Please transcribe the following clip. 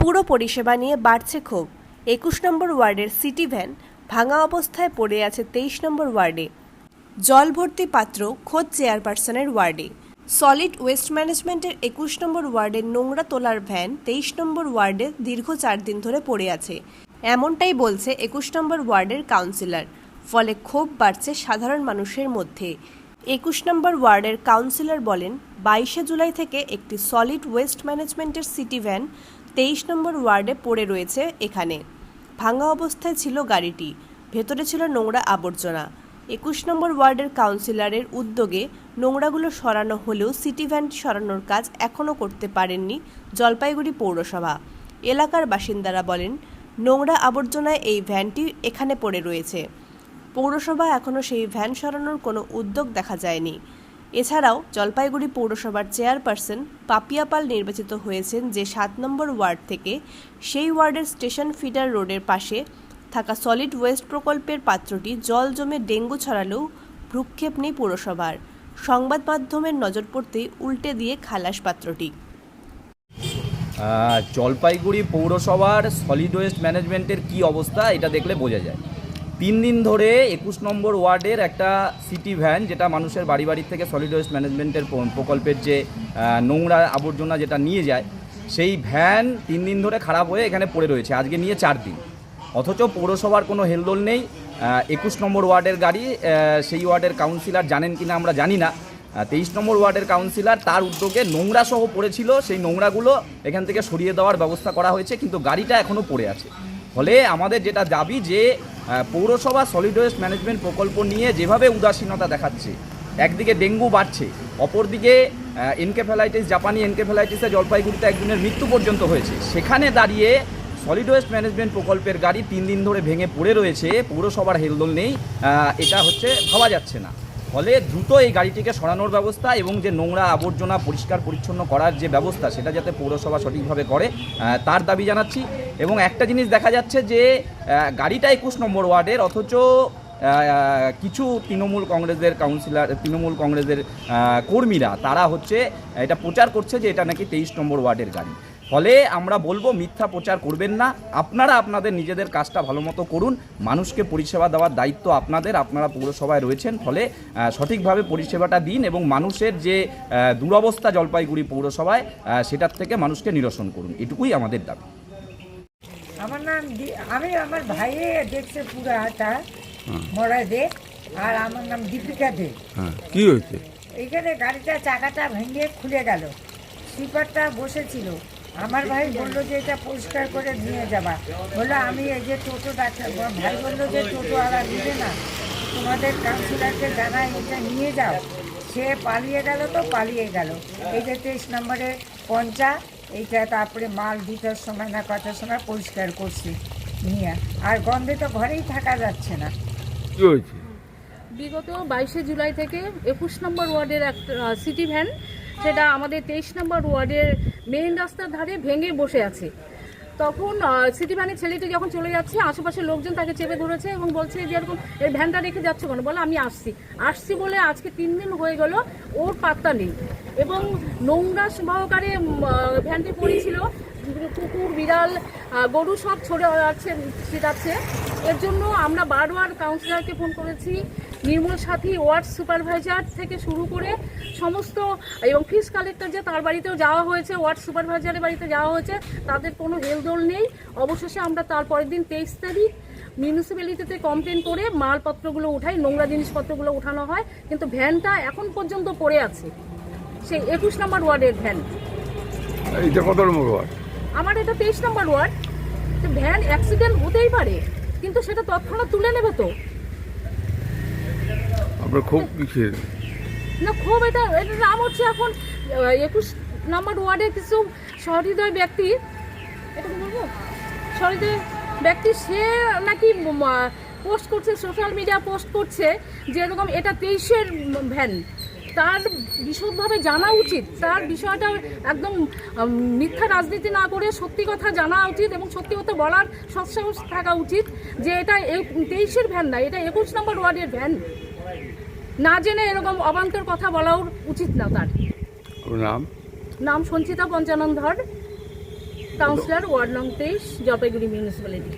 পুরো পরিষেবা নিয়ে বাড়ছে ক্ষোভ। একুশ নম্বর ওয়ার্ডের সিটি ভ্যান ভাঙা অবস্থায় পড়ে আছে তেইশ নম্বর ওয়ার্ডে। জল ভর্তি পাত্র খোদ চেয়ারপারসনের ওয়ার্ডে। সলিড ওয়েস্ট ম্যানেজমেন্টের একুশ নম্বর ওয়ার্ডের নোংরা তোলার ভ্যান তেইশ নম্বর ওয়ার্ডে দীর্ঘ চার দিন ধরে পড়ে আছে। এমনটাই বলছে একুশ নম্বর ওয়ার্ডের কাউন্সিলর। ফলে ক্ষোভ বাড়ছে সাধারণ মানুষের মধ্যে। একুশ নম্বর ওয়ার্ডের কাউন্সিলর বলেন, বাইশে জুলাই থেকে একটি সলিড ওয়েস্ট ম্যানেজমেন্টের সিটি ভ্যান তেইশ নম্বর ওয়ার্ডে পড়ে রয়েছে এখানে। ভাঙা অবস্থায় ছিল গাড়িটি, ভেতরে ছিল নোংরা আবর্জনা। একুশ নম্বর ওয়ার্ডের কাউন্সিলরের উদ্যোগে নোংরাগুলো সরানো হলেও সিটি ভ্যানটি সরানোর কাজ এখনও করতে পারেননি জলপাইগুড়ি পৌরসভা। এলাকার বাসিন্দারা বলেন, নোংরা আবর্জনায় এই ভ্যানটি এখানে পড়ে রয়েছে। পৌরসভা এখনও সেই ভ্যান সরানোর কোনো উদ্যোগ দেখা যায়নি। এছাড়াও জলপাইগুড়ি পৌরসভার চেয়ারপারসন পাপিয়া পাল নির্বাচিত হয়েছেন যে সাত নম্বর ওয়ার্ড থেকে সেই ওয়ার্ডের স্টেশন ফিডার রোডের পাশে থাকা সলিড ওয়েস্ট প্রকল্পের পাত্রটি জল জমে ডেঙ্গু ছড়ালেও ভ্রুক্ষেপ নেই পৌরসভার। সংবাদ মাধ্যমের নজর পড়তেই উল্টে দিয়ে খালাস পাত্রটি। জলপাইগুড়ি পৌরসভার সলিড ওয়েস্ট ম্যানেজমেন্টের কি অবস্থা, এটা দেখলে বোঝা যায়। তিন দিন ধরে একুশ নম্বর ওয়ার্ডের একটা সিটি ভ্যান যেটা মানুষের বাড়ি বাড়ি থেকে সলিড ওয়েস্ট ম্যানেজমেন্টের প্রকল্পের যে নোংরা আবর্জনা যেটা নিয়ে যায়, সেই ভ্যান তিন দিন ধরে খারাপ হয়ে এখানে পড়ে রয়েছে। আজকে নিয়ে চার দিন। অথচ পৌরসভার কোনো হেলদোল নেই। একুশ নম্বর ওয়ার্ডের গাড়ি সেই ওয়ার্ডের কাউন্সিলর জানেন কিনা আমরা জানি না। তেইশ নম্বর ওয়ার্ডের কাউন্সিলর তার উদ্যোগে নোংরা সহ পড়েছিল। সেই নোংরাগুলো এখান থেকে সরিয়ে দেওয়ার ব্যবস্থা করা হয়েছে, কিন্তু গাড়িটা এখনও পড়ে আছে। ফলে আমাদের যেটা দাবি যে পৌরসভা সলিড ওয়েস্ট ম্যানেজমেন্ট প্রকল্প নিয়ে যেভাবে উদাসীনতা দেখাচ্ছে, একদিকে ডেঙ্গু বাড়ছে, অপরদিকে এনকেফেলাইটিস জাপানি এনকেফেলাইটিসে জলপাইগুড়িতে একজনের মৃত্যু পর্যন্ত হয়েছে। সেখানে দাঁড়িয়ে সলিড ওয়েস্ট ম্যানেজমেন্ট প্রকল্পের গাড়ি তিন দিন ধরে ভেঙে পড়ে রয়েছে, পৌরসভার হেলদোল নেই এটা হচ্ছে ভাবা যাচ্ছে না। ফলে দ্রুত এই গাড়িটিকে সরানোর ব্যবস্থা এবং যে নোংরা আবর্জনা পরিষ্কার পরিচ্ছন্ন করার যে ব্যবস্থা সেটা যাতে পৌরসভা সঠিকভাবে করে তার দাবি জানাচ্ছি। এবং একটা জিনিস দেখা যাচ্ছে যে গাড়িটা একুশ নম্বর ওয়ার্ডের, অথচ কিছু তৃণমূল কংগ্রেসের কাউন্সিলর তৃণমূল কংগ্রেসের কর্মীরা, তারা হচ্ছে, এটা প্রচার করছে যে এটা নাকি তেইশ নম্বর ওয়ার্ডের গাড়ি। ফলে আমরা বলব মিথ্যা প্রচার করবেন না। আপনারা আপনাদের নিজেদের কাজটা ভালো মতো করুন। মানুষকে পরিষেবা দেওয়ার দায়িত্ব আপনাদের আপনারা পৌরসভায় রয়েছেন। ফলে সঠিকভাবে পরিষেবাটা দিন এবং মানুষের যে দুরবস্থা জলপাইগুড়ি পৌরসভায় সেটার থেকে মানুষকে নিরসন করুন। এটুকুই আমাদের দাবি। আমার নাম আমি আমার ভাইয়ে দেখছে পুরো হাটা মরা দে আর আমার নাম দীপিকা দে। হ্যাঁ কি হয়েছে? এইখানে গাড়িটা চাকাটা ভেঙে খুলে গেল। স্লিপারটা বসেছিল। আমার ভাই বলল যে এটা পরিষ্কার করে নিয়ে যাবা। বলল আমি এই যে টোটো ডাক্তার ভাই বলল যে টোটো আর নিবে না। তোমাদের কাউন্সিলারকে জানাই এটা নিয়ে যাও। সে পালিয়ে গেল তো পালিয়ে গেল। এই যে তেইশ নম্বরে পঞ্চা এইটা তারপরে মাল দুটোর সময় না কটার সময় পরিষ্কার করছি নিয়ে। আর গন্ধে তো ঘরেই থাকা যাচ্ছে না। কি হয়েছে? বিগত বাইশে জুলাই থেকে একুশ নম্বর ওয়ার্ডের একটা সিটি ভ্যান সেটা আমাদের তেইশ নম্বর ওয়ার্ডের মেইন রাস্তার ধারে ভেঙে বসে আছে। তখন সিটি ভ্যানের ছেলেটি যখন চলে যাচ্ছে, আশেপাশের লোকজন তাকে চেপে ধরেছে এবং বলছে যে এরকম, এই ভ্যানটা রেখে যাচ্ছে কেন? বলে, আমি আসছি। আসছি বলে আজকে তিন দিন হয়ে গেল, ওর পাত্তা নেই। এবং নোংরা সহকারে ভ্যানটি পড়েছিল কুকুর, বিড়াল গরু সব ছড়ে যাচ্ছে ছিটাচ্ছে এর জন্য আমরা বারবার কাউন্সিলরকে ফোন করেছি, নির্মূল সাথী, ওয়ার্ড সুপারভাইজার থেকে শুরু করে সমস্ত, এবং ফিস কালেক্টর যে তার বাড়িতেও যাওয়া হয়েছে, ওয়ার্ড সুপারভাইজারের বাড়িতে যাওয়া হয়েছে, তাদের কোনো হেলদোল নেই। অবশেষে আমরা তার পরের দিন তেইশ তারিখ মিউনিসিপ্যালিটিতে কমপ্লেন করে মালপত্রগুলো উঠাই, নোংরা জিনিসপত্রগুলো উঠানো হয়। কিন্তু ভ্যানটা এখন পর্যন্ত পড়ে আছে। সেই একুশ নম্বর ওয়ার্ডের ভ্যান। এইটা কত নম্বর ওয়ার্ড? আমার এটা তেইশ নম্বর ওয়ার্ড। তো ভ্যান অ্যাক্সিডেন্ট হতেই পারে কিন্তু সেটা তৎক্ষণাৎ তুলে নেবে তো। খুব কিসের? না খুব এটা এটার নাম হচ্ছে এখন একুশ নম্বর ওয়ার্ডের কিছু সহৃদয় ব্যক্তি এটা বলব? সহৃদয় ব্যক্তি সে নাকি পোস্ট করছে সোশ্যাল মিডিয়া পোস্ট করছে যে এরকম এটা তেইশের ভ্যান। তার বিশদভাবে জানা উচিত। তার বিষয়টা একদম মিথ্যা রাজনীতি না করে সত্যি কথা জানা উচিত এবং সত্যি কথা বলার সৎসাহস থাকা উচিত যে এটা তেইশের ভ্যান না এটা একুশ নম্বর ওয়ার্ডের ভ্যান। না জেনে এরকম অবান্তর কথা বলাও উচিত না তার। নাম? নাম সঞ্চিতা পঞ্চানন ধর কাউন্সিলর ওয়ার্ড নং তেইশ জলপাইগুড়ি মিউনিসিপ্যালিটি।